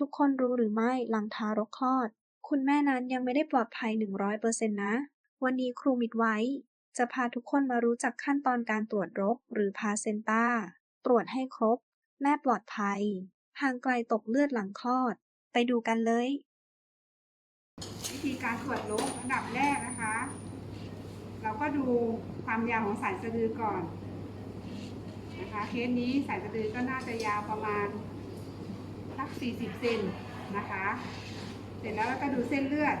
ทุกคนรู้หรือไม่หลังทารกคลอด คุณแม่นั้นยังไม่ได้ปลอดภัย 100%นะ วันนี้ครูมิดไว้ จะพาทุกคนมารู้จักขั้นตอนการตรวจรกหรือพาเซนต้า ตรวจให้ครบ แม่ปลอดภัยห่างไกลตกเลือดหลังคลอด ไปดูกันเลย วิธีการตรวจรกอันดับแรกนะคะ เราก็ดูความยาวของสายสะดือก่อนนะคะเคสนี้สายสะดือก็น่าจะยาวประมาณ สัก 40 เซนนะคะ เสร็จแล้วเราก็ดูเส้นเลือด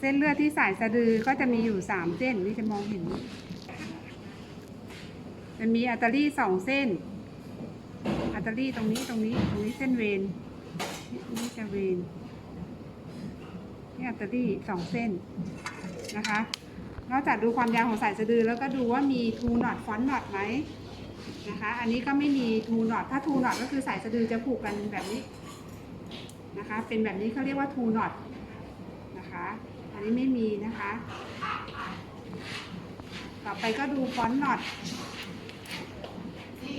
เส้นเลือดที่สายสะดือก็จะมีอยู่ 3 เส้นนี่จะมองเห็นจะมีอัตตารี่สองเส้น อัตเตอรี่ตรงนี้ตรงนี้ตรงนี้เส้นเวนนี่จะเวนนี่อัตเตอรี่สองเส้นนะคะ นอกจากดูความยาวของสายสะดือแล้วก็ดูว่ามีทูน็อตฟอนต์น็อตไหมนะคะ อันนี้ก็ไม่มีทูน็อตถ้าทูน็อตก็คือสายสะดือจะผูกกันแบบนี้นะคะ เป็นแบบนี้เขาเรียกว่าทูน็อตนะคะ อันนี้ไม่มีนะคะ ต่อไปก็ดูฟอนน็อต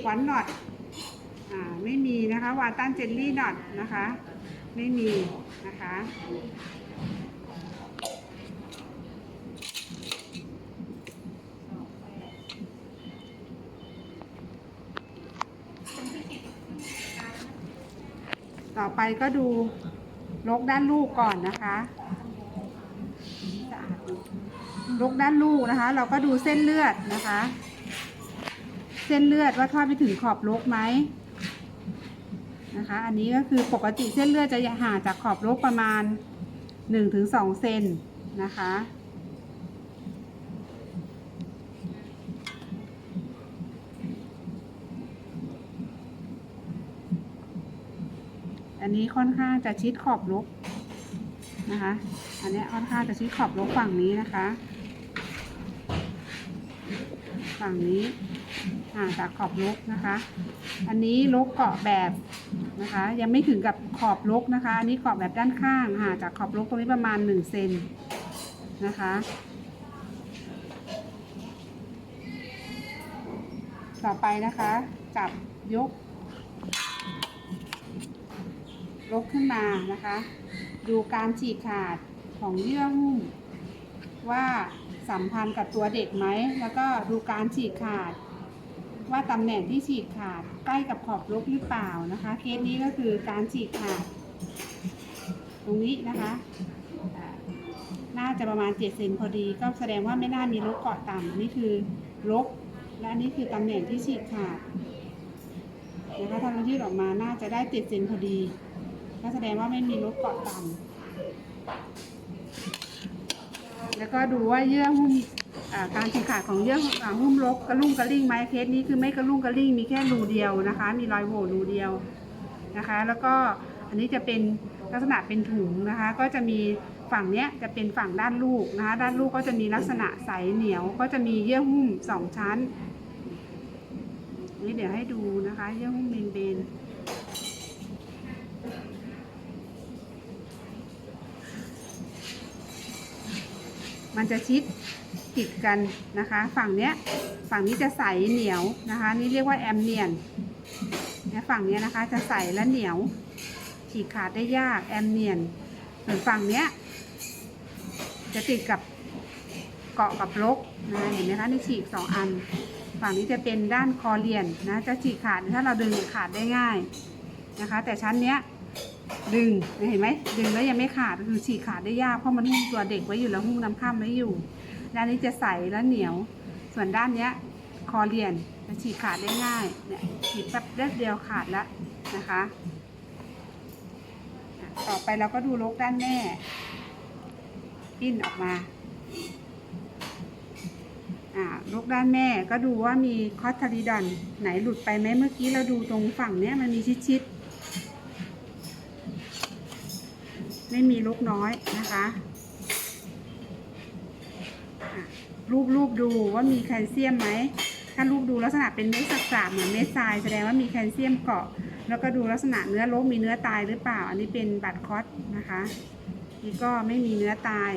ฟอนน็อตอ่าไม่มีนะคะวาตันเจลลี่นอตนะคะ ไม่มีนะคะ ต่อไปก็ดูลกด้านลูกก่อนนะคะลกด้านลูกนะคะ เราก็ดูเส้นเลือดนะคะ เส้นเลือดว่าทอดไปถึงขอบลกไหมนะคะ อันนี้ก็คือปกติเส้นเลือดจะห่างจากขอบลกประมาณ1-2เซนนะคะ อั นี้ค่อนข้างจะชิดขอบลกนะคะ อันนี้ค่อนข้างจะชิดขอบลกฝั่งนี้นะคะ ฝั่งนี้ห่างจากขอบลกนะคะ อันนี้ลกเกาะแบบนะคะ ยังไม่ถึงกับขอบลกนะคะ อันนี้เกาะแบบด้านข้างห่างจากขอบลกตรงนี้ประมาณ1เซนนะคะต่อไปนะคะ จับยก ลกขึ้นมานะคะ ดูการฉีกขาดของเยื่อหุ้ม ว่าสัมพันธ์กับตัวเด็กไหม แล้วก็ดูการฉีกขาด ว่าตำแหน่งที่ฉีกขาดใกล้กับขอบลกหรือเปล่านะคะเคสนี้ก็คือการฉีกขาด ตรงนี้นะคะน่าจะประมาณ 7 เซนพอดี ก็แสดงว่าไม่น่ามีลกเกาะต่ำนี่คือลก และอันนี้คือตำแหน่งที่ฉีกขาดนะคะถ้าเรายืดออกมาน่าจะได้ 7 เซนพอดี ก็แสดงว่าไม่มีลกเกาะต่ำแล้วก็ดูว่าเยื่อหุ้มการฉีกขาดของเยื่ออ่าหุ้มลกกระลุ่งกระลิ่งไหมเคสนี้คือไม่กระลุ่งกระลิ่งมีแค่รูเดียวนะคะ มีรอยโหว่รูเดียวนะคะ แล้วก็อันนี้จะเป็นลักษณะเป็นถุงนะคะ ก็จะมีฝั่งเนี้ยจะเป็นฝั่งด้านลูกนะคะ ด้านลูกก็จะมีลักษณะใสเหนียว ก็จะมีเยื่อหุ้มสองชั้นนนี้เดี๋ยวให้ดูนะคะ เยื่อหุ้มเบนเบน มันจะชิดติดกันนะคะ ฝั่งเนี้ยฝั่งนี้จะใสเหนียวนะคะ นี่เรียกว่าแอมเนียนนะฝั่งเนี้ยนะคะจะใสและเหนียว ฉีกขาดได้ยากแอมเนียนส่วนฝั่งเนี้ยจะติดกับเกาะกับลกนะเห็นไหมคะนี่ฉีกสองอัน ฝั่งนี้จะเป็นด้านคอเลียนนะจะฉีกขาดถ้าเราดึงขาดได้ง่ายนะคะ แต่ชั้นเนี้ย ดึงเห็นไหมดึงแล้วยังไม่ขาดคือฉีกขาดได้ยากเพราะมันหุ้มตัวเด็กไว้อยู่แล้วหุ้มน้ำข้ามไว้อยู่ ด้านนี้จะใสและเหนียว ส่วนด้านเนี้ยคอเลียนจะฉีกขาดได้ง่ายเนี่ยฉีกแป๊บเดียวขาดแล้วนะคะ ต่อไปเราก็ดูลกด้านแม่ปิ้นออกมาอ่าลกด้านแม่ก็ดูว่ามีคอสทาริดอนไหนหลุดไปไหมเมื่อกี้เราดูตรงฝั่งเนี้ยมันมีชิดๆ ไม่มีลูกน้อยนะคะรูปรูปดูว่ามีแคลเซียมไหม ถ้ารูปดูลักษณะเป็นเม็ดสักๆเหมือนเม็ดทรายแสดงว่ามีแคลเซียมเกาะ แล้วก็ดูลักษณะเนื้อลกมีเนื้อตายหรือเปล่า อันนี้เป็นบัตรคอสนะคะนี่ก็ไม่มีเนื้อตาย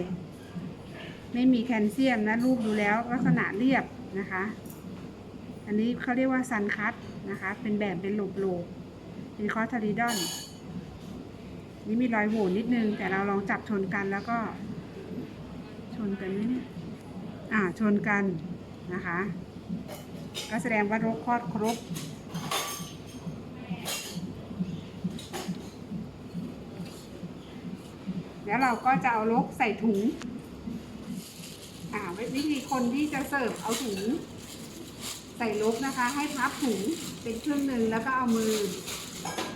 ไม่มีแคลเซียมนะรูปดูแล้วลักษณะเรียบนะคะ อันนี้เขาเรียกว่าซันคัตนะคะ เป็นแบบเป็นโลบโลบเป็นคอทาริดอน นี่มีรอยโหว่นิดนึง แต่เราลองจับชนกันแล้วก็ ชนกันไหมเนี่ยอ่าชนกันนะคะ ก็แสดงว่ารกคลอดครบแล้วเราก็จะเอาลกใส่ถุง อ่าวิธีคนที่จะเสิร์ฟเอาถุง ใส่ลกนะคะ ให้พับถุงเป็นครึ่งหนึ่งแล้วก็เอามือ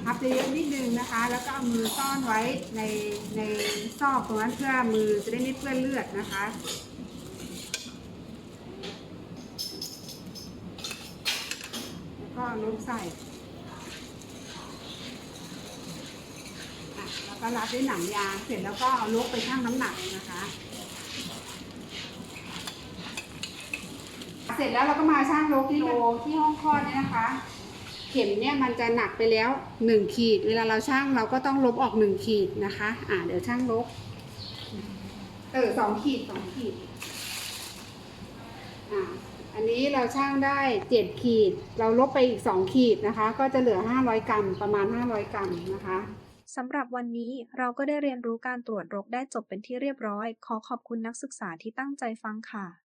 พับเยอะนิดนึงนะคะ แล้วก็เอามือซ่อนไว้ในในซอกตรงนั้นเพื่อมือจะได้ไม่เปื้อนเลือดนะคะแล้วก็ลกใส่แล้วก็รัดด้วยหนังยางเสร็จแล้วก็เอาลกไปชั่งน้ำหนักนะคะ เสร็จแล้วเราก็มาชั่งลกที่โลที่ห้องคลอดเนี่ยนะคะ เข็มเนี่ยมันจะหนักไปแล้วหนึ่งขีด เวลาเราชั่งเราก็ต้องลบออกหนึ่งขีดนะคะ อ่าเดี๋ยวชั่งลบ เออสองขีดสองขีด อ่า อันนี้เราชั่งได้เจ็ดขีด เราลบไปอีกสองขีดนะคะ ก็จะเหลือห้าร้อยกรัม ประมาณห้าร้อยกรัมนะคะสำหรับวันนี้เราก็ได้เรียนรู้การตรวจรกได้จบเป็นที่เรียบร้อย ขอขอบคุณนักศึกษาที่ตั้งใจฟังค่ะ